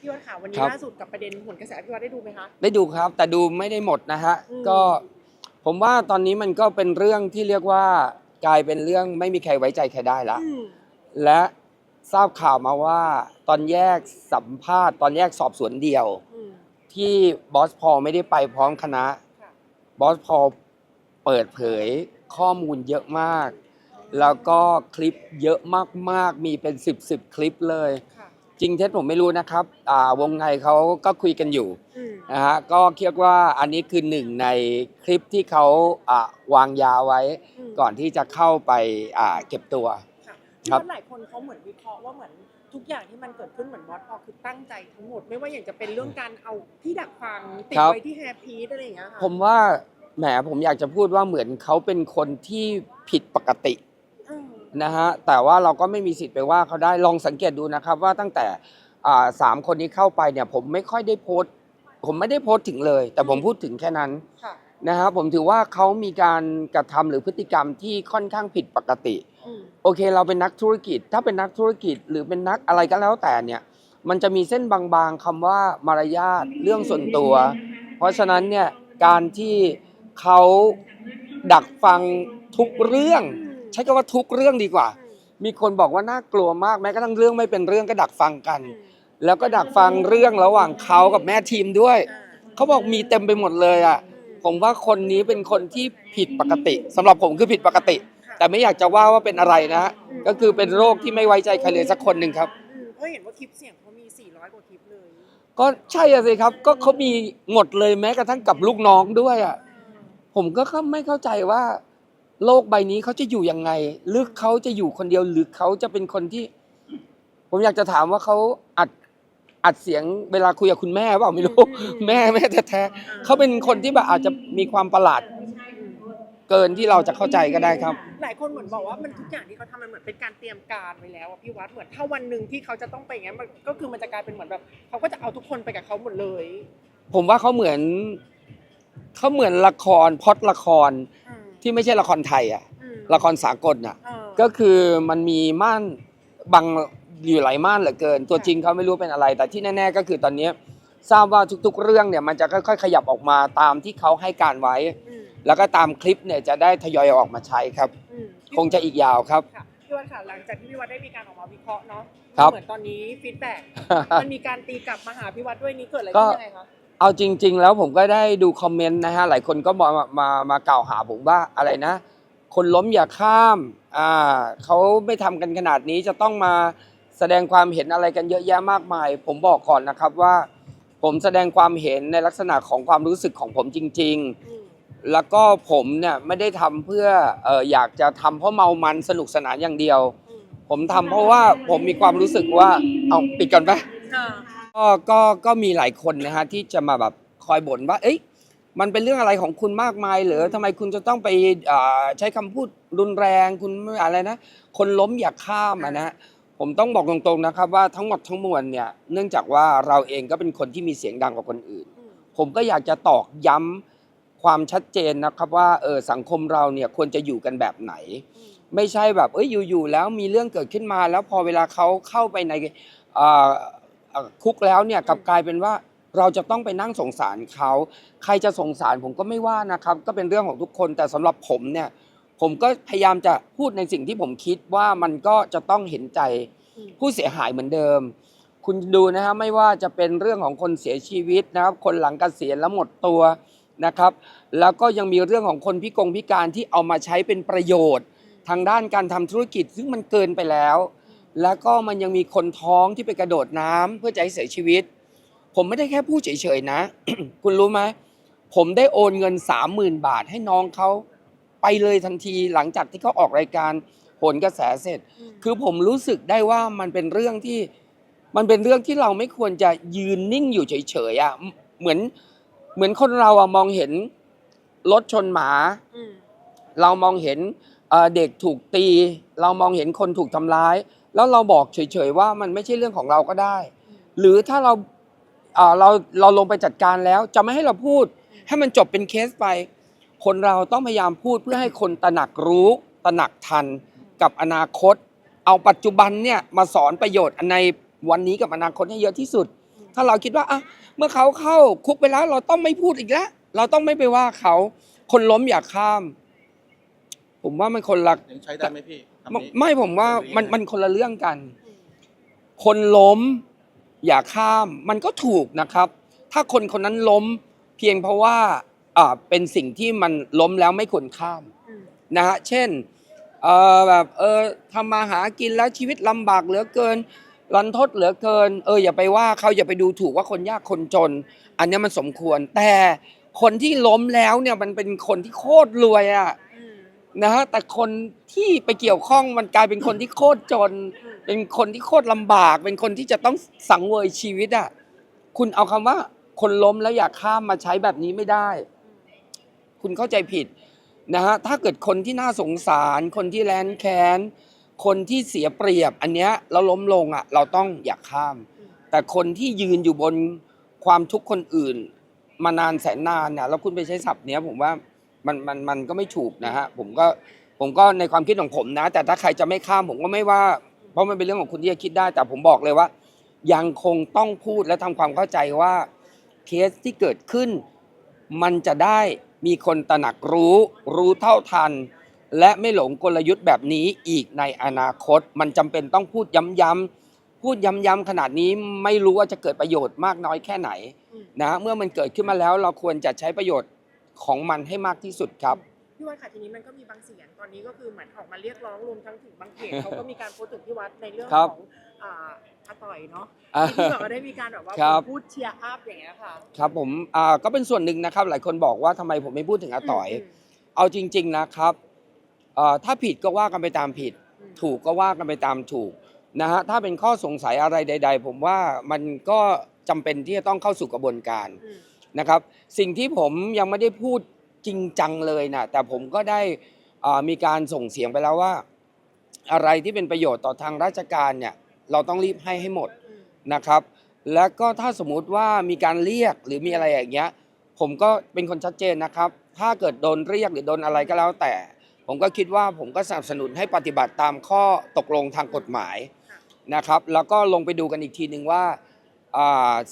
พี่วัดค่ะวันนี้ครับ ล่าสุดกับประเด็นผลกระแสพี่วัดได้ดูไหมคะ ได้ดูครับ แต่ดูไม่ได้หมดนะฮะอืม ก็ผมว่าตอนนี้มันก็เป็นเรื่องที่เรียกว่ากลายเป็นเรื่องไม่มีใครไว้ใจใครได้ละ อืมและทราบข่าวมาว่าตอนแยกสัมภาษณ์ ตอนแยกสอบสวนเดียว อืม ที่บอสพอลไม่ได้ไปพร้อมคณะ ค่ะ บอสพอลเปิดเผยข้อมูลเยอะมาก แล้วก็คลิปเยอะมากๆ มีเป็น 10บสคลิปเลยค่ะ จริงเท็จผมไม่รู้นะครับอ่าวงในเขาก็คุยกันอยู่อืมนะฮะก็คิดว่าอันนี้คือหนึ่งในคลิปที่เขาอ่าวางยาไว้ มก่อนที่จะเข้าไปอ่าเก็บตัว ค่ะพี่ครับวัดหลายคนเขาเหมือนวิเคราะห์ว่าเหมือนทุกอย่างที่มันเกิดขึ้นเหมือนบอสพอคือตั้งใจทั้งหมด ไม่ว่าอย่างจะเป็นเรื่องการเอาที่ดักฟังติดไว้ที่แฮร์พีซอะไรอย่างเงี้ยค่ะผมว่าแหมผมอยากจะพูดว่าเหมือนเขาเป็นคนที่ผิดปกติอืม นะฮะแต่ว่าเราก็ไม่มีสิทธิ์ไปว่าเขาได้ลองสังเกตดูนะครับว่าตั้งแต่อ่าสามคนนี้เข้าไปเนี่ยผมไม่ค่อยได้โพสต์ผมไม่ได้โพสต์ถึงเลย แต่ผมพูดถึงแค่นั้นค่ะ นะฮะผมถือว่าเขามีการกระทำหรือพฤติกรรมที่ค่อนข้างผิดปกติ อืม โอเคเราเป็นนักธุรกิจ ถ้าเป็นนักธุรกิจหรือเป็นนักอะไรก็แล้วแต่เนี่ยมันจะมีเส้นบางๆคำว่ามารยาทเรื่องส่วนตัว เพราะฉะนั้นเนี่ยการที่เขาดักฟังทุกเรื่อง ใช้คำว่าทุกเรื่องดีกว่าอืมมีคนบอกว่าน่ากลัวมากแม้กระทั่งเรื่องไม่เป็นเรื่องก็ดักฟังกันอืมแล้วก็ดักฟังเรื่องระหว่างเขากับแม่ทีมด้วยอ่าเขาบอกมีเต็มไปหมดเลยอะผมว่าคนนี้เป็นคนที่ผิดปกติสำหรับผมคือผิดปกติ แต่ไม่อยากจะว่าว่าเป็นอะไรนะฮะก็คือเป็นโรคที่ไม่ไว้ใจใครเลยสักคนหนึ่งครับอืมเพราะเห็นว่าคลิปเสียงเขามี 400 กว่าคลิปเลย ก็ใช่อะสิครับ ก็เขามีหมดเลยแม้กระทั่งกับลูกน้องด้วยอะผมก็ไม่เข้าใจว่า โลกใบนี้เขาจะอยู่ยังไงหรือเขาจะอยู่คนเดียวหรือเขาจะเป็นคนที่ ผมอยากจะถามว่าเขาอัดอัดเสียงเวลาคุยกับคุณแม่เปล่าไม่รู้ แม่แม่แท้ๆเขาเป็นคนที่แบบอาจจะมีความประหลาด เกินที่เราจะเข้าใจก็ได้ครับ หลายคนเหมือนบอกว่ามันทุกอย่างที่เขาทำมันเหมือนเป็นการเตรียมการไว้แล้วอะพี่วัดเหมือนถ้าวันหนึ่งที่เขาจะต้องไปอย่างเงี้ยมันก็คือมันจะกลายเป็นเหมือนแบบเขาก็จะเอาทุกคนไปกับเขาหมดเลยผมว่าเขาเหมือนเขาเหมือนละครพล็อดละครอืม ที่ไม่ใช่ละครไทยอะอืมละครสากลอะเออก็คือมันมีม่านบางอยู่หลายม่านเหลือเกิน ตัวจริงเขาไม่รู้เป็นอะไร แต่ที่แน่ ๆ ก็คือตอนนี้ทราบว่าทุกๆ เรื่องเนี่ยมันจะค่อย ๆ ขยับออกมาตามที่เขาให้การไว้อืมแล้วก็ตามคลิปเนี่ยจะได้ทยอยออกมาใช้ครับ อืมคงจะอีกยาวครับ ค่ะพี่วัดค่ะหลังจากที่พี่วัดได้มีการออกมาวิเคราะห์เนาะครับ เหมือนตอนนี้ฟีดแบ็กมันมีการตีกลับมาหาพี่วัดด้วยนี่เกิดอะไรก็ขึ้นยังไงคะ เอาจริง ๆ แล้วผมก็ได้ดูคอมเมนต์นะฮะหลายคนก็มามามามากล่าวหาผมว่าอะไรนะ คนล้มอย่าข้ามอ่าเขาไม่ทำกันขนาดนี้จะต้องมาแสดงความเห็นอะไรกันเยอะแยะมากมาย ผมบอกก่อนนะครับว่า ผมแสดงความเห็นในลักษณะของความรู้สึกของผมจริงอืมๆแล้วก็ผมเนี่ยไม่ได้ทำเพื่อเอออยากจะทำเพราะเมามันสนุกสนานอย่างเดียว อืมผมทำเพราะว่าผมมีความรู้สึกว่าเอาปิดก่อนปะอ่า ก็ก็ก็มีหลายคนนะฮะที่จะมาแบบคอยบ่นว่า เอ้ยมันเป็นเรื่องอะไรของคุณมากมายเหรือทำไมคุณจะต้องไปอ่าใช้คำพูดรุนแรงคุณอะไรนะ คนล้มอย่าข้ามอะนะผมต้องบอกตรงๆนะครับว่าทั้งหมดทั้งมวลเนี่ยเนื่องจากว่าเราเองก็เป็นคนที่มีเสียงดังกว่าคนอื่น ผมก็อยากจะตอกย้ำความชัดเจนนะครับว่าเออสังคมเราเนี่ยควรจะอยู่กันแบบไหน ไม่ใช่แบบเอ้ยอยู่ๆแล้วมีเรื่องเกิดขึ้นมาแล้วพอเวลาเขาเข้าไปในเอ่อ อ่อคุกแล้วเนี่ยกลับกลายเป็นว่าเราจะต้องไปนั่งสงสารเขาใครจะสงสารผมก็ไม่ว่านะครับ ก็เป็นเรื่องของทุกคนแต่สำหรับผมเนี่ยผมก็พยายามจะพูดในสิ่งที่ผมคิดว่ามันก็จะต้องเห็นใจอืมผู้เสียหายเหมือนเดิม คุณดูนะฮะไม่ว่าจะเป็นเรื่องของคนเสียชีวิตนะครับ คนหลังเกษียณแล้วหมดตัวนะครับ แล้วก็ยังมีเรื่องของคนพิกงพิการที่เอามาใช้เป็นประโยชน์ ทางด้านการทำธุรกิจ ซึ่งมันเกินไปแล้ว แล้วก็มันยังมีคนท้องที่ไปกระโดดน้ำเพื่อจะให้เสียชีวิต ผมไม่ได้แค่พูดเฉยๆนะ คุณรู้ไหมผมได้โอนเงินสามหมื่นบาทให้น้องเขาไปเลยทันทีหลังจากที่เขาออกรายการโหนกระแสเสร็จมคือผมรู้สึกได้ว่ามันเป็นเรื่องที่มันเป็นเรื่องที่เราไม่ควรจะยืนนิ่งอยู่เฉยๆอะเหมือนเหมือนคนเราอะมองเห็นรถชนหมาอืมเรามองเห็นเอ่อเด็กถูกตี เรามองเห็นคนถูกทำร้าย แล้วเราบอกเฉยๆว่ามันไม่ใช่เรื่องของเราก็ได้ หรือถ้าเราเอ่อเราเราลงไปจัดการแล้วจะไม่ให้เราพูด ให้มันจบเป็นเคสไป คนเราต้องพยายามพูดเพื่อให้คนตระหนักรู้ตระหนักทันกับอนาคต เอาปัจจุบันเนี่ยมาสอนประโยชน์ในวันนี้กับอนาคตให้เยอะที่สุดถ้าถ้าเราคิดว่าอะเมื่อเขาเข้าคุกไปแล้ว เราต้องไม่พูดอีกแล้ว เราต้องไม่ไปว่าเขา คนล้มอย่าข้าม ผมว่ามันคนละ ยังใช้ได้ไหมพี่คำ ไม่นี้ไม่ผมว่าหรือยังไงมันมันคนละเรื่องกัน คนล้ม อย่าข้าม มันก็ถูกนะครับ ถ้าคนคนนั้นล้ม เพียงเพราะว่าอ่าเป็นสิ่งที่มันล้มแล้วไม่ควรข้ามอืมนะฮะเช่นเออแบบเออทำมาหากินแล้วชีวิตลำบากเหลือเกินรันทดเหลือเกิน เอออย่าไปว่าเขาอย่าไปดูถูกว่าคนยากคนจน อันเนี้ยมันสมควร แต่คนที่ล้มแล้วเนี่ยมันเป็นคนที่โคตรรวยอะอืม นะฮะแต่คนที่ไปเกี่ยวข้องมันกลายเป็นคนที่โคตรจน เป็นคนที่โคตรลำบาก เป็นคนที่จะต้องสังเวยชีวิตอะคุณเอาคำว่า คนล้มแล้วอยากข้ามมาใช้แบบนี้ไม่ได้ คุณเข้าใจผิดนะฮะถ้าเกิดคนที่น่าสงสาร คนที่แร้นแค้น คนที่เสียเปรียบ อันเนี้ยเราล้มลงอะ เราต้องอยากข้ามอืมแต่คนที่ยืนอยู่บนความทุกข์คนอื่น มานานแสนนานเนี่ยแล้วคุณไปใช้ศัพท์เนี้ยผมว่า มันมันมันก็ไม่ถูกนะฮะผมก็ผมก็ในความคิดของผมนะ แต่ถ้าใครจะไม่ข้ามผมก็ไม่ว่า เพราะมันเป็นเรื่องของคุณที่จะคิดได้ แต่ผมบอกเลยว่า ยังคงต้องพูดและทำความเข้าใจว่าเคสที่เกิดขึ้น มันจะได้มีคนตระหนักรู้ รู้เท่าทัน และไม่หลงกลยุทธ์แบบนี้อีกในอนาคต มันจำเป็นต้องพูดย้ำๆพูดย้ำๆขนาดนี้ไม่รู้ว่าจะเกิดประโยชน์มากน้อยแค่ไหนอืมนะเมื่อมันเกิดขึ้นมาแล้วเราควรจะใช้ประโยชน์ ของมันให้มากที่สุดครับ พี่วัดค่ะทีนี้มันก็มีบางเสียงตอนนี้ก็คือเหมือนออกมาเรียกร้องรวมทั้งถึงบางเพจเขาก็มีการโพสต์ถึงพี่วัดในเรื่องครัขบองอ่าอาต่อยเนาะอ่าที่แบบว่าได้มีการแบบว่าครับ พูดเชียร์อัพอย่างเงี้ยค่ะครับผมอ่าก็เป็นส่วนหนึ่งนะครับ หลายคนบอกว่าทำไมผมไม่พูดถึงอาต่อยมเอาจริง ๆนะครับเอ่อถ้าผิดก็ว่ากันไปตามผิด อืมถูกก็ว่ากันไปตามถูกนะฮะถ้าเป็นข้อสงสัยอะไรใด ๆ ผมว่ามันก็จำเป็นที่จะต้องเข้าสู่กระบวนการ อืม นะครับสิ่งที่ผมยังไม่ได้พูดจริงจังเลยนะแต่ผมก็ได้มีการส่งเสียงไปแล้วว่า อะไรที่เป็นประโยชน์ต่อทางราชการเนี่ยเราต้องรีบให้ให้หมดนะครับ แล้วก็ถ้าสมมุติว่ามีการเรียกหรือมีอะไรอย่างเงี้ยผมก็เป็นคนชัดเจนนะครับ ถ้าเกิดโดนเรียกหรือโดนอะไรก็แล้วแต่ ผมก็คิดว่าผมก็สนับสนุนให้ปฏิบัติตามข้อตกลงทางกฎหมายนะครับ แล้วก็ลงไปดูกันอีกทีหนึ่งว่า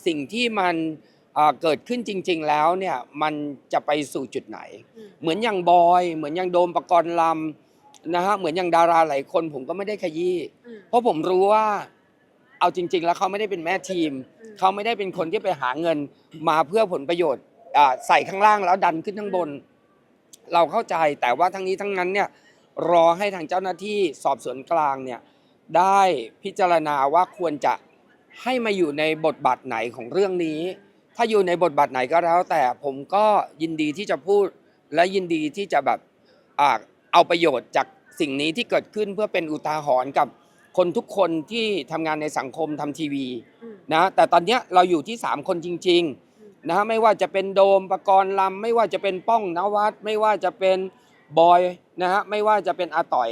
สิ่งที่มัน อ่าเกิดขึ้นจริง ๆ แล้วเนี่ยมันจะไปสู่จุดไหน อืม เหมือนอย่างบอย เหมือนอย่างโดมปกรณ์ลำนะฮะเหมือนอย่างดาราหลายคนผมก็ไม่ได้ขยี้ อืม เพราะผมรู้ว่าเอาจริง ๆ แล้วเขาไม่ได้เป็นแม่ทีม อืม เขาไม่ได้เป็นคนที่ไปหาเงินมาเพื่อผลประโยชน์อ่าใส่ข้างล่างแล้วดันขึ้นข้างบน เราเข้าใจแต่ว่าทั้งนี้ทั้งนั้นเนี่ยรอให้ทางเจ้าหน้าที่สอบสวนกลางเนี่ยได้พิจารณาว่าควรจะให้มาอยู่ในบทบาทไหนของเรื่องนี้ ถ้าอยู่ในบทบาทไหนก็แล้วแต่ผมก็ยินดีที่จะพูดและยินดีที่จะแบบอ่าเอาประโยชน์จากสิ่งนี้ที่เกิดขึ้นเพื่อเป็นอุทาหรณ์กับคนทุกคนที่ทำงานในสังคมทำทีวีอืมนะแต่ตอนเนี้ยเราอยู่ที่ 3 คนจริงอืมๆนะฮะไม่ว่าจะเป็นโดมประกรณ์ลำไม่ว่าจะเป็นป้องนวัดไม่ว่าจะเป็นบอยนะฮะไม่ว่าจะเป็นอาต่อย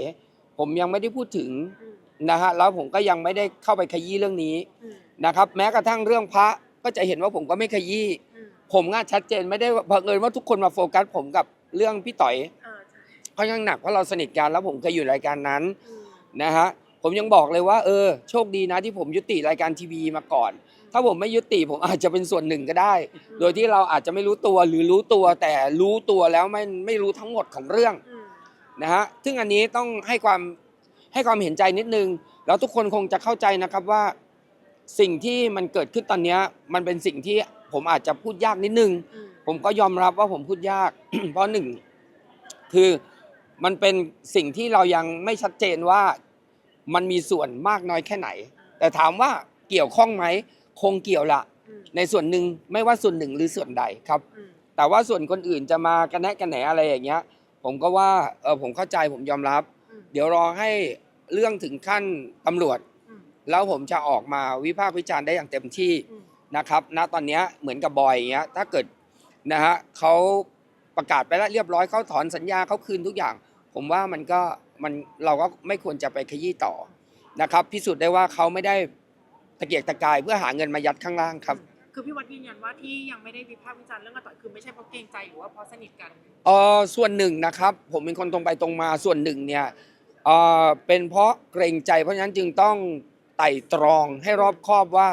ผมยังไม่ได้พูดถึงอืมนะฮะแล้วผมก็ยังไม่ได้เข้าไปขยี้เรื่องนี้อืมนะครับ แม้กระทั่งเรื่องพระ ก็จะเห็นว่าผมก็ไม่ขยี้อืมผมง่าชัดเจนไม่ได้ว่าเผอิญว่าทุกคนมาโฟกัสผมกับเรื่องพี่ต่อยอ่าใช่ค่อนข้างหนักเพราะเราสนิทกันแล้วผมเคยอยู่รายการนั้นอืมนะฮะผมยังบอกเลยว่าเออโชคดีนะที่ผมยุติรายการทีวีมาก่อน ถ้าผมไม่ยุติผมอาจจะเป็นส่วนหนึ่งก็ได้ โดยที่เราอาจจะไม่รู้ตัวหรือรู้ตัวแต่รู้ตัวแล้วไม่ไม่รู้ทั้งหมดของเรื่องอืมนะฮะซึ่งอันนี้ต้องให้ความให้ความเห็นใจนิดนึง แล้วทุกคนคงจะเข้าใจนะครับว่า สิ่งที่มันเกิดขึ้นตอนเนี้ยมันเป็นสิ่งที่ผมอาจจะพูดยากนิดนึง อืมผมก็ยอมรับว่าผมพูดยาก เพราะหนึ่งคือมันเป็นสิ่งที่เรายังไม่ชัดเจนว่ามันมีส่วนมากน้อยแค่ไหน แต่ถามว่าเกี่ยวข้องไหมคงเกี่ยวละอืมในส่วนหนึ่งไม่ว่าส่วนหนึ่งหรือส่วนใดครับ อืมแต่ว่าส่วนคนอื่นจะมากันแนะกันแหนอะไรอย่างเงี้ย ผมก็ว่าเออผมเข้าใจผมยอมรับ อืมเดี๋ยวรอให้เรื่องถึงขั้นตำรวจอืม แล้วผมจะออกมาวิพากษ์วิจารณ์ได้อย่างเต็มที่อืมนะครับ ณตอนเนี้ยเหมือนกับบอยอย่างเงี้ยถ้าเกิดนะฮะเขาประกาศไปแล้วเรียบร้อยเขาถอนสัญญาเขาคืนทุกอย่าง ผมว่ามันก็มันเราก็ไม่ควรจะไปขยี้ต่อนะครับ พิสูจน์ได้ว่าเขาไม่ได้ตะเกียกตะกายเพื่อหาเงินมายัดข้างล่างครับ คือพี่วัดยืนยันว่าที่ยังไม่ได้วิพากษ์วิจารณ์เรื่องอาต่อยคือไม่ใช่เพราะเกรงใจหรือว่าเพราะสนิทกัน เออส่วนหนึ่งนะครับ ผมเป็นคนตรงไปตรงมาส่วนหนึ่งเนี่ยเออเป็นเพราะเกรงใจเพราะฉะนั้นจึงต้อง ไต่ตรองให้รอบคอบว่า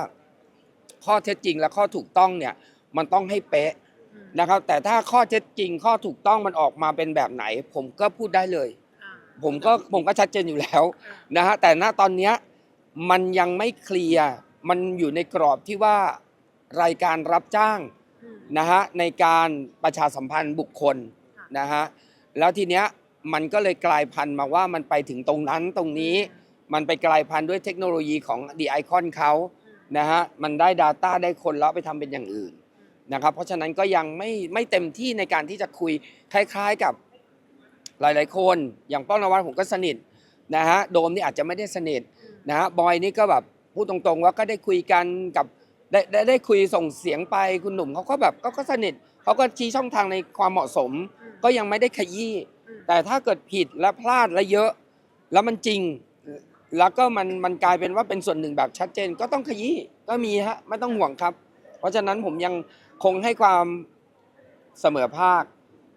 ข้อเท็จจริงและข้อถูกต้องเนี่ย มันต้องให้เป๊ะอืมนะครับ แต่ถ้าข้อเท็จจริง ข้อถูกต้องมันออกมาเป็นแบบไหน ผมก็พูดได้เลยอ่าผมก็ผมก็ชัดเจนอยู่แล้วอ่านะฮะแต่ณตอนเนี้ยมันยังไม่เคลียร์มันอยู่ในกรอบที่ว่ารายการรับจ้างอืมนะฮะในการประชาสัมพันธ์บุคคลค่ะนะฮะแล้วทีเนี้ยมันก็เลยกลายพันธุ์มาว่ามันไปถึงตรงนั้นตรงนี้ มันไปกลายพันธุ์ด้วยเทคโนโลยีของ The Icon เขานะฮะมันได้ Data ได้คนแล้วไปทำเป็นอย่างอื่นนะครับเพราะฉะนั้นก็ยังไม่ไม่เต็มที่ในการที่จะคุยคล้าย ๆกับหลาย ๆ คน อย่างป้องนวัดผมก็สนิทนะฮะโดมนี่อาจจะไม่ได้สนิทนะฮะบอยนี่ก็แบบพูดตรงๆว่าก็ได้คุยกันกับได้ได้ได้คุยส่งเสียงไปคุณหนุ่มเขาก็แบบก็ก็สนิทเขาก็ชี้ช่องทางในความเหมาะสม ก็ยังไม่ได้ขยี้แต่ถ้าเกิดผิดและพลาดและเยอะ แล้วมันจริง แล้วก็มันมันกลายเป็นว่าเป็นส่วนหนึ่งแบบชัดเจนก็ต้องขยี้ก็มีฮะไม่ต้องห่วงครับ เพราะฉะนั้นผมยังคงให้ความเสมอภาค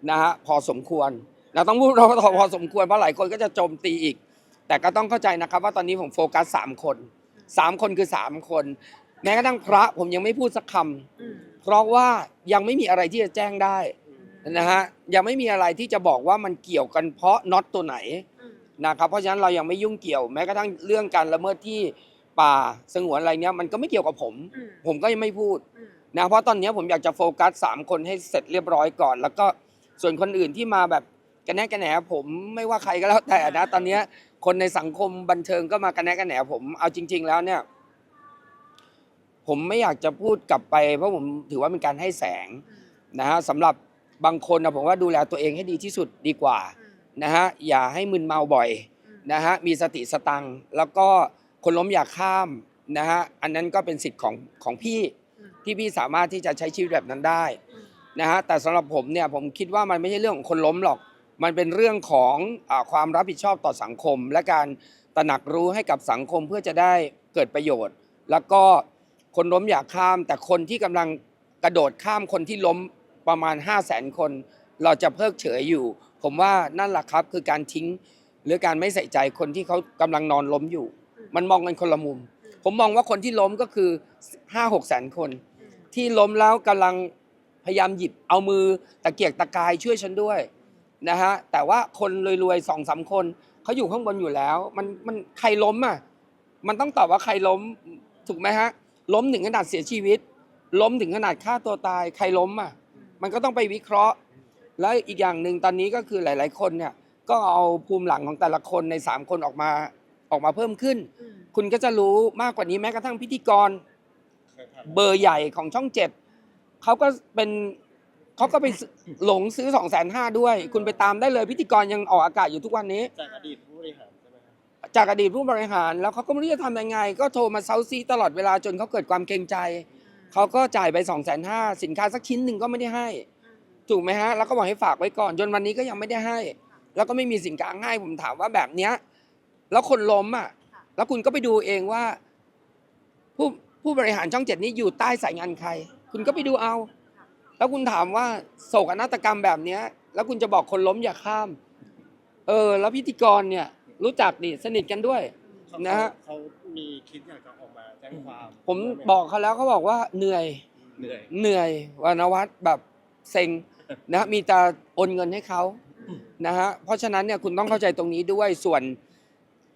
นะฮะพอสมควรเราต้องพูดเราพอสมควรเพราะหลายคนก็จะโจมตีอีก แต่ก็ต้องเข้าใจนะครับ ว่าตอนนี้ผมโฟกัสสามคนสามคนคือสามคน แม้กระทั่งพระผมยังไม่พูดสักคำอืมเพราะว่ายังไม่มีอะไรที่จะแจ้งได้นะฮะยังไม่มีอะไรที่จะบอกว่ามันเกี่ยวกันเพราะน็อตตัวไหนอืม นะครับเพราะฉะนั้นเรายังไม่ยุ่งเกี่ยวแม้กระทั่งเรื่องการละเมิดที่ป่าสงวนอะไรเนี้ยมันก็ไม่เกี่ยวกับผม อืมผมก็ยังไม่พูดอืมนะเพราะตอนเนี้ยผมอยากจะโฟกัสสามคนให้เสร็จเรียบร้อยก่อน แล้วก็ส่วนคนอื่นที่มาแบบกระแนะกระแหนผมไม่ว่าใครก็แล้วแต่นะตอนเนี้ยคนในสังคมบันเทิงก็มากระแนะกระแหนผมเอาจริง ๆ แล้วเนี่ย ผมไม่อยากจะพูดกลับไป เพราะผมถือว่าเป็นการให้แสง อืมนะฮะสำหรับบางคนนะผมว่าดูแลตัวเองให้ดีที่สุดดีกว่า อืม นะฮะอย่าให้มึนเมาบ่อยอืมนะฮะมีสติสตังค์แล้วก็คนล้มอย่าข้ามนะฮะอันนั้นก็เป็นสิทธิ์ของของพี่อืมที่พี่สามารถที่จะใช้ชีวิตแบบนั้นได้อืมนะฮะแต่สำหรับผมเนี่ยผมคิดว่ามันไม่ใช่เรื่องของคนล้มหรอก มันเป็นเรื่องของอาความรับผิดชอบต่อสังคม และการตระหนักรู้ให้กับสังคมเพื่อจะได้เกิดประโยชน์ แล้วก็คนล้มอย่าข้าม แต่คนที่กำลังกระโดดข้ามคนที่ล้มประมาณ 5 0 0แสนคน เราจะเพิกเฉยอยู่ ผมว่านั่นแหละครับคือการทิ้งหรือการไม่ใส่ใจคนที่เขากำลังนอนล้มอยู่ มันมองกันคนละมุม ผมมองว่าคนที่ล้มก็คือ5 6แสนคนอืมที่ล้มแล้วกำลังพยายามหยิบเอามือตะเกียกตะกายช่วยฉันด้วยนะฮะแต่ว่าคนรวยๆสองสามคนเขาอยู่ข้างบนอยู่แล้ว มันมันใครล้มอะมันต้องตอบว่าใครล้มถูกไหมฮะล้มถึงขนาดเสียชีวิต ล้มถึงขนาดฆ่าตัวตาย ใครล้มอะมันก็ต้องไปวิเคราะห์ แล้วอีกอย่างหนึ่งตอนนี้ก็คือหลาย ๆ คนเนี่ยก็เอาภูมิหลังของแต่ละคนในสามคนออกมาออกมาเพิ่มขึ้นอืมคุณก็จะรู้มากกว่านี้แม้กระทั่งพิธีกร เบอร์ใหญ่ของช่องเจ็ดเขาก็เป็นเขาก็ไปซื้อหลงซื้อสองแสนห้าด้วย คุณไปตามได้เลยพิธีกรยังออกอากาศอยู่ทุกวันนี้ จากอดีตผู้บริหารใช่ไหมครับจากอดีตผู้บริหารแล้วเขาก็ไม่รู้จะทำยังไง ก็โทรมาเซาซีตลอดเวลาจนเขาเกิดความเกรงใจเขาก็จ่ายไปสองแสนห้าสินค้าสักชิ้นหนึ่งก็ไม่ได้ให้ ถูกไหมฮะแล้วก็บอกให้ฝากไว้ก่อนจนวันนี้ก็ยังไม่ได้ให้ แล้วก็ไม่มีสินค้าให้ผมถามว่าแบบเนี้ยแล้วคนล้มอะ แล้วคุณก็ไปดูเองว่า ผู้ผู้บริหารช่องเจ็ดนี้อยู่ใต้สายงานใคร คุณก็ไปดูเอา แล้วคุณถามว่าโศกนาฏกรรมแบบเนี้ย แล้วคุณจะบอกคนล้มอย่าข้าม เออ แล้วพิธีกรเนี่ย รู้จักนี่สนิทกันด้วยเขานะฮะ เขามีคิดอยากจะออกมาแจ้งความผมบอกเขาแล้วเขาบอกว่าเหนื่อย เหนื่อย เหนื่อย วานวัฒน์แบบเซ็ง นะฮะมีแต่โอนเงินให้เขานะฮะเพราะฉะนั้นเนี่ยคุณต้องเข้าใจตรงนี้ด้วยส่วน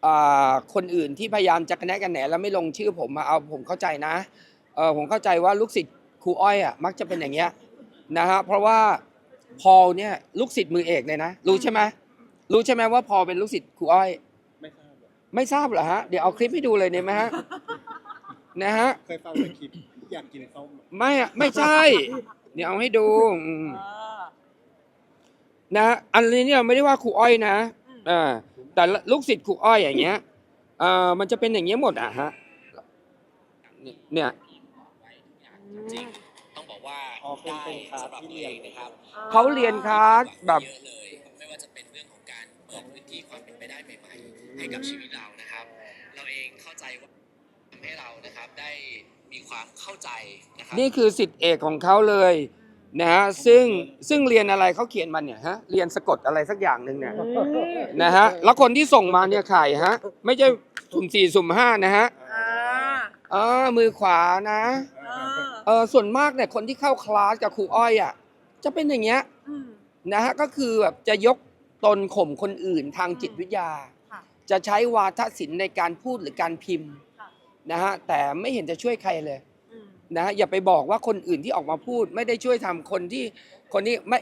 อ่าคนอื่นที่พยายามจะกระแนะกันแหนแล้วไม่ลงชื่อผมมาเอาผมเข้าใจนะเออผมเข้าใจว่าลูกศิษย์ครูอ้อยอะมักจะเป็นอย่างเงี้ยนะฮะเพราะว่าพอลเนี่ยลูกศิษย์มือเอกเลยนะรู้ใช่ไหมรู้ใช่ไหมว่าพอลเป็นลูกศิษย์ครูอ้อย ไม่ทราบหรอกไม่ทราบเหรอฮะเดี๋ยวเอาคลิปให้ดูเลยเนี่ยไหมฮะนะฮะ เคยฟังแต่คลิปอยากกินส้ม ไม่อะไม่ใช่ เดี๋ยวเอาให้ดูอืมเออ นะอันนี้เนี่ยไม่ได้ว่าครูอ้อยนะอืม อ่าแต่ละลูกศิษย์ครูอ้อยอย่างเงี้ยเอ่อมันจะเป็นอย่างเงี้ยหมดอะฮะเนี่ย จริงต้องบอกว่าอ๋อเป็นเป็นคลาสสำหรับที่ตัวเรียเอนงนะครับเขาเรียนคลาสแบบ เยอะเลยไม่ว่าจะเป็นเรื่องของการเปิดพื้นที่ความเป็นไปได้ใหม่ๆให้กับชีวิตเรานะครับ เราเองเข้าใจว่าทำให้เรานะครับได้ มีความเข้าใจนะครับนี่คือสิทธิเอกของเขาเลยนะฮะซึ่งซึ่งเรียนอะไรเขาเขียนมาเนี่ยฮะเรียนสะกดอะไรสักอย่างหนึ่งเนี่ยอืมนะฮะแล้วคนที่ส่งมาเนี่ยใครฮะไม่ใช่สุ่มสี่สุ่มห้านะฮะอ่าอ๋อมือขวานะอ่าเออส่วนมากเนี่ยคนที่เข้าคลาสกับครูอ้อยอะจะเป็นอย่างเงี้ยอืมนะฮะก็คือแบบจะยกตนข่มคนอื่นทางจิตวิทยาค่ะจะใช้วาทศิลป์ในการพูดหรือการพิมพ์ค่ะ นะฮะแต่ไม่เห็นจะช่วยใครเลยอืมนะฮะอย่าไปบอกว่าคนอื่นที่ออกมาพูด ไม่ได้ช่วยทำคนที่คนนี้ไม่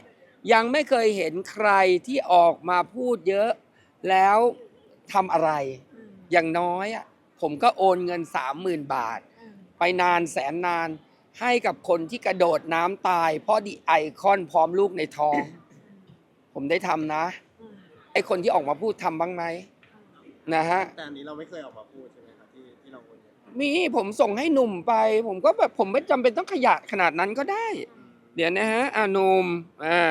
ยังไม่เคยเห็นใครที่ออกมาพูดเยอะแล้วทำอะไรอืมอย่างน้อยอะผมก็โอนเงินสามหมื่นบาทอืมไปนานแสนนานให้กับคนที่กระโดดน้ำตาย เพราะดีไอคอนพร้อมลูกในท้อง ผมได้ทำนะอืมไอคนที่ออกมาพูดทำบ้างไหมนะฮะแต่อันนี้เราไม่เคยออกมาพูด มีผมส่งให้หนุ่มไป ผมก็แบบผมไม่จำเป็นต้องขยะขนาดนั้นก็ได้ เดี๋ยวนะฮะอาหนุ่มอ่า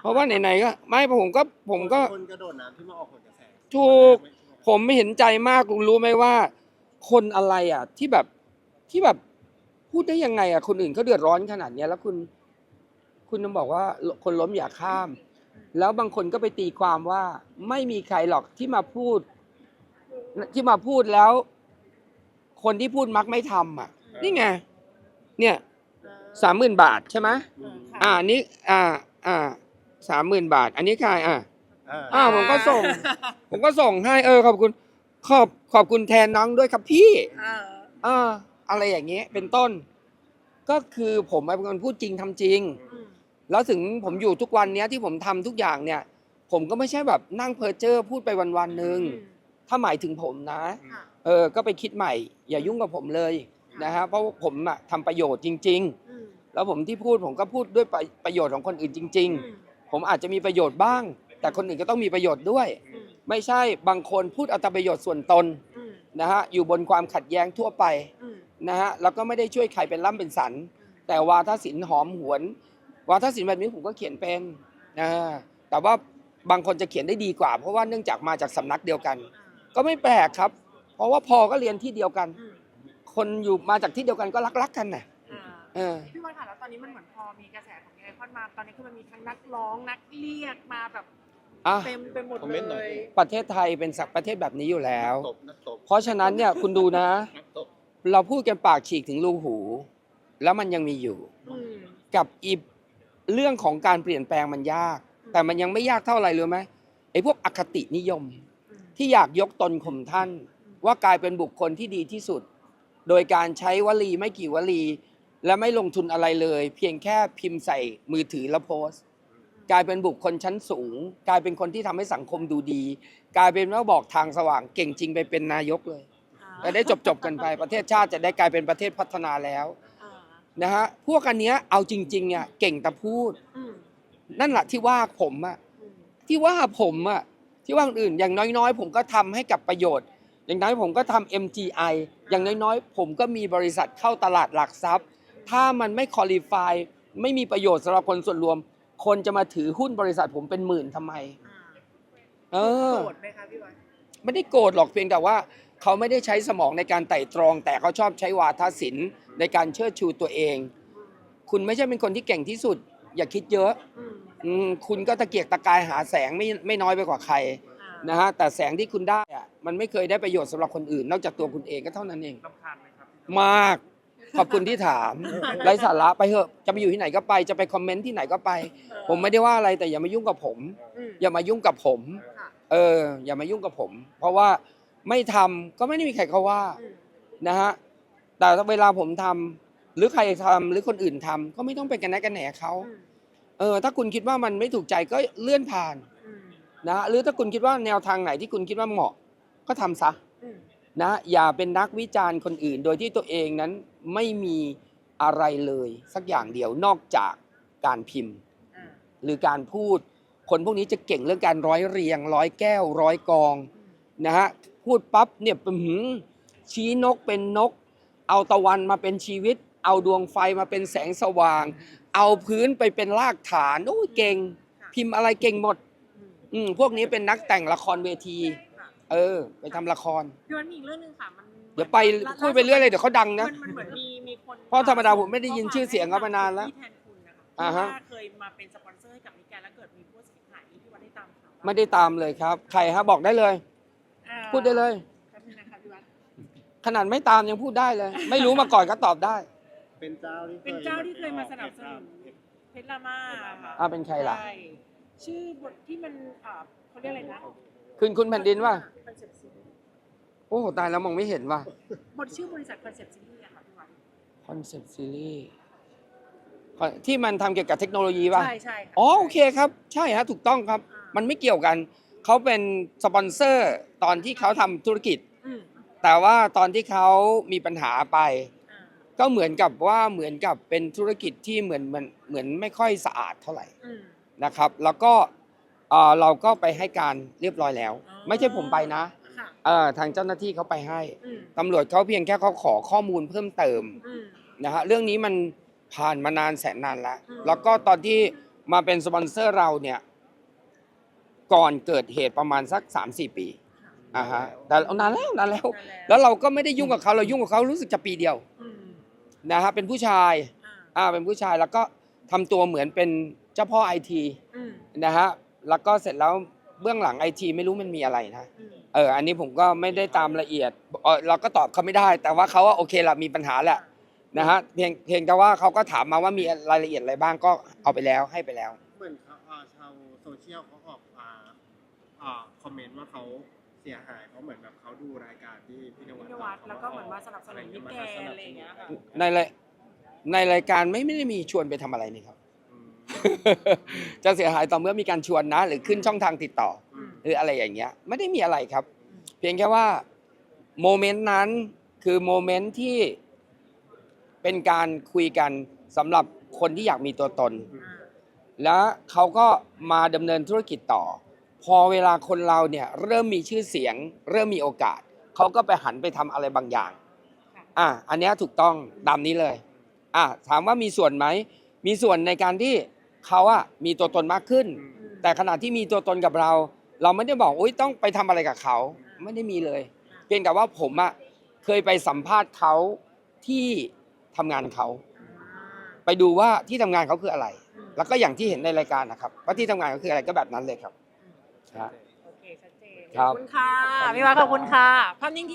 เพราะว่าไหนๆก็ไม่ผมก็ผมก็ คนกระโดดน้ำที่มาออกผลกระแสถูก ผมไม่เห็นใจมากลุงรู้ไหมว่า คนอะไรอะ ที่แบบที่แบบพูดได้ยังไงอะคนอื่นเขาเดือดร้อนขนาดเนี้ยแล้วคุณ คุณต้องบอกว่าคนล้มอย่าข้าม แล้วบางคนก็ไปตีความว่าไม่มีใครหรอกที่มาพูด ที่มาพูดแล้ว คนที่พูดมักไม่ทำอะ นี่ไง เนี่ยสามหมื่นบาทใช่ไหมอืมอ่านี่อ่าอ่าสามหมื่นบาท อันนี้ใครอะอ่าอ่าผมก็ส่ง ผมก็ส่งให้เออขอบคุณ ขอบขอบคุณแทนน้องด้วยครับพี่เออเอออะไรอย่างเงี้ยเป็นต้น ก็คือผมเป็นคนพูดจริงทำจริงอืมแล้วถึงผมอยู่ทุกวันเนี้ยที่ผมทำทุกอย่างเนี่ย ผมก็ไม่ใช่แบบนั่งเพอเจอร์พูดไปวันๆหนึ่งถ้าหมายถึงผมนะค่ะ เออก็ไปคิดใหม่ อย่ายุ่งกับผมเลยนะฮะเพราะว่าผมอะทำประโยชน์จริงอืมๆแล้วผมที่พูดผมก็พูดด้วยประประโยชน์ของคนอื่นจริงอืมๆผมอาจจะมีประโยชน์บ้าง แต่คนอื่นก็ต้องมีประโยชน์ด้วยอืมไม่ใช่บางคนพูดเอาแต่ประโยชน์ส่วนตนอืมนะฮะอยู่บนความขัดแย้งทั่วไปอืมนะฮะแล้วก็ไม่ได้ช่วยใครเป็นร่ำเป็นสัน แต่วาทศิลป์หอมหวน วาทศิลป์แบบนี้ผมก็เขียนเป็นนะแต่ว่าบางคนจะเขียนได้ดีกว่า เพราะว่าเนื่องจากมาจากสำนักเดียวกัน ก็ไม่แปลกครับ เพราะว่าพอก็เรียนที่เดียวกันอืมคนอยู่มาจากที่เดียวกันก็รักๆกันน่ะอ่าเออพี่วันค่ะแล้วตอนนี้มันเหมือนพอมีกระแสของไอคอนมาตอนนี้คือมันมีทั้งนักร้องนักเรียกมาแบบอะเต็มไปหมดคอมเมนต์หเลน่อยยดิประเทศไทยเป็นสักประเทศแบบนี้อยู่แล้วตบนักตบเพราะฉะนั้นเนี่ยคุณดูนะนักตบเราพูดกันปากฉีกถึงรูหู แล้วมันยังมีอยู่อืมกับอีเรื่องของการเปลี่ยนแปลงมันยาก แต่มันยังไม่ยากเท่าไหร่เลยไหมไอ้พวกอคตินิยมอืมที่อยากยกตนข่มท่าน ว่ากลายเป็นบุคคลที่ดีที่สุด โดยการใช้วลีไม่กี่วลี และไม่ลงทุนอะไรเลย เพียงแค่พิมพ์ใส่มือถือแล้วโพสต์ กลายเป็นบุคคลชั้นสูง กลายเป็นคนที่ทำให้สังคมดูดี กลายเป็นว่าบอกทางสว่างเก่งจริงไปเป็นนายกเลยอ่าจะได้จบจบๆกันไปประเทศชาติจะได้กลายเป็นประเทศพัฒนาแล้วอ่านะฮะพวกอันเนี้ยเอาจริงๆอะเก่งแต่พูดอืมนั่นแหละที่ว่าผมอะอืมที่ว่าผมอะที่ว่าคนอื่นอย่างน้อยๆ ผมก็ทำให้กับประโยชน์ อย่างน้อยผมก็ทำ MGI อย่างน้อยๆ ผมก็มีบริษัทเข้าตลาดหลักทรัพย์ ถ้ามันไม่คอลี่ฟายไม่มีประโยชน์สำหรับคนส่วนรวม คนจะมาถือหุ้นบริษัทผมเป็นหมื่นทำไมอ่าเออโกรธไหมคะพี่วันไม่ได้โกรธหรอกเพียงแต่ว่าเขาไม่ได้ใช้สมองในการไต่ตรอง แต่เขาชอบใช้วาทศิลป์ในการเชิดชูตัวเอง คุณไม่ใช่เป็นคนที่เก่งที่สุด อย่าคิดเยอะอืมอืมคุณก็ตะเกียกตะกายหาแสงไม่ไม่น้อยไปกว่าใครอ่า นะฮะแต่แสงที่คุณได้อะมันไม่เคยได้ประโยชน์สำหรับคนอื่น นอกจากตัวคุณเองก็เท่านั้นเอง รำคาญไหมครับมากขอบคุณที่ถามไร้สาระไปเถอะจะไปอยู่ที่ไหนก็ไป จะไปคอมเมนต์ที่ไหนก็ไป ผมไม่ได้ว่าอะไรแต่อย่ามายุ่งกับผมอืมอย่ามายุ่งกับผมค่ะเออ อย่ามายุ่งกับผม เพราะว่าไม่ทำก็ไม่ได้มีใครเขาว่าอืมนะฮะแต่เวลาผมทำหรือใครทำหรือคนอื่นทำก็ไม่ต้องไปกันแนะกันแหนเขาอืมเออ ถ้าคุณคิดว่ามันไม่ถูกใจก็เลื่อนผ่านอืม นะฮะหรือถ้าคุณคิดว่าแนวทางไหนที่คุณคิดว่าเหมาะก็ทำซะอืมนะอย่าเป็นนักวิจารณ์คนอื่น โดยที่ตัวเองนั้นไม่มีอะไรเลยสักอย่างเดียวนอกจากการพิมพ์อ่าหรือการพูด คนพวกนี้จะเก่งเรื่องการร้อยเรียง ร้อยแก้ว ร้อยกองอืมนะฮะพูดปั๊บเนี่ยอื้อหือชี้นกเป็นนก เอาตะวันมาเป็นชีวิต เอาดวงไฟมาเป็นแสงสว่าง เอาพื้นไปเป็นรากฐานโอ้ยเก่ง พิมพ์อะไรเก่งหมด อืมอืมพวกนี้เป็นนักแต่งละครเวทีค่ะเออ ไปทำละคร พี่วันมีอีกเรื่องหนึงค่ะ มันเดี๋ยวไปพูดไปเรื่อยเลยเดี๋ยวเขาดังนะ มันมันเหมือนมีมีคนเพราะธรรมดาผมไม่ได้ยินชื่อเสียงเขามานานแล้วที่แทนคุณนะคะอ่าฮะที่ว่าเคยมาเป็นสปอนเซอร์ให้กับมิแกนแล้วเกิดมีผู้เสียหายที่วันได้ตามข่าวว่าไม่ได้ตามเลยครับ ใครฮะบอกได้เลย อ่าพูดได้เลย แป๊บนึงนะคะพี่วัดขนาดไม่ตามยังพูดได้เลย ไม่รู้มาก่อนก็ตอบได้ เป็นเจ้าที่คยเป็นเจ้าที่เคยมาสนับสนุนเพชรลามาอ่าเป็นใครล่ะ ใช่ ชื่อบทที่มันอ่าเขาเรียกอะไรนะคืนคุณแผ่นดินว่า คอนเซ็ปต์ซีรีส์โอ้โหตายแล้วมองไม่เห็นว่ะบทชื่อบริษัทคอนเซ็ปต์ซีรีส์อะค่ะพี่วันคอนเซปต์ซีรีส์ที่มันทำเกี่ยวกับเทคโนโลยีป่ะ ใช่ใช่ค่ะอ๋อโอเคครับ ใช่ฮะถูกต้องครับ อ่ามันไม่เกี่ยวกัน เขาเป็นสปอนเซอร์ตอนที่เขาทำธุรกิจ อืมแต่ว่าตอนที่เขามีปัญหาไป อ่าก็เหมือนกับว่าเหมือนกับเป็นธุรกิจที่เหมือนมันเหมือนไม่ค่อยสะอาดเท่าไหร่ อืม นะครับ แล้วก็เอ่อเราก็ไปให้การเรียบร้อยแล้ว อ๋อ ไม่ใช่ผมไปนะค่ะเอ่อทางเจ้าหน้าที่เขาไปให้อืมตำรวจเขาเพียงแค่เขาขอข้อมูลเพิ่มเติมอืม นะฮะเรื่องนี้มันผ่านมานานแสนนานแล้วอืม แล้วก็ตอนที่มาเป็นสปอนเซอร์เราเนี่ยก่อนเกิดเหตุประมาณสัก 3-4 ปีอ่าฮะแต่นานแล้วนานแล้วนั่นหะแล้วเราก็ไม่ได้ยุ่งกับเขาเรายุ่งกับเขารู้สึกจะปีเดียวอืมนะฮะเป็นผู้ชาย อ่าอ่าเป็นผู้ชายแล้วก็ทำตัวเหมือนเป็น เจ้าพ่อไอทีอืมนะฮะแล้วก็เสร็จแล้วเบื้องหลังไอทีไม่รู้มันมีอะไรนะอืมเอออันนี้ผมก็ไม่ได้ตามละเอียดเอ่อเราก็ตอบเขาไม่ได้ แต่ว่าเขาว่าโอเคละมีปัญหาแหละนะฮะเพียงเพียงแต่ว่าเขาก็ถามมาว่ามีรายละเอียดอะไรบ้างก็เอาไปแล้วให้ไปแล้ว เหมือนเขาอ่าชาวโซเชียลเขาออกอ่าอ่าคอมเมนต์ว่าเขาเสียหายเพราะเหมือนแบบเขาดูรายการที่พี่นวัดพี่นวัดแล้วก็เหมือนมาสนับสนุนมิตรแกนอะไรอย่างเงี้ยค่ะ ในรายในรายการไม่ไม่ได้มีชวนไปทำอะไรนี่ครับอืม จะเสียหายต่อเมื่อมีการชวนนะ หรือขึ้นช่องทางติดต่ออืมหรืออะไรอย่างเงี้ย ไม่ได้มีอะไรครับ เพียงแค่ว่าโมเมนต์นั้นคือโมเมนต์ที่เป็นการคุยกันสำหรับคนที่อยากมีตัวตนอ่าแล้วเขาก็มาดำเนินธุรกิจต่อ พอเวลาคนเราเนี่ยเริ่มมีชื่อเสียง เริ่มมีโอกาส เขาก็ไปหันไปทำอะไรบางอย่าง อะอันเนี้ยถูกต้องตามนี้เลย อะถามว่ามีส่วนไหม มีส่วนในการที่ เขาอะมีตัวตนมากขึ้นอืมอืมแต่ขณะที่มีตัวตนกับเรา เราไม่ได้บอกอุ้ยต้องไปทำอะไรกับเขาไม่ได้มีเลย เพียงแต่ว่าผมอะเคยไปสัมภาษณ์เขาที่ทำงานเขาอ่าไปดูว่าที่ทำงานเขาคืออะไรอืมแล้วก็อย่างที่เห็นในรายการนะครับ ว่าที่ทำงานเขาคืออะไรก็แบบนั้นเลยครับฮะโอเคชัดเจนครับขอบคุณค่ะพี่วัดขอบคุณค่ะภาพนิ่งที่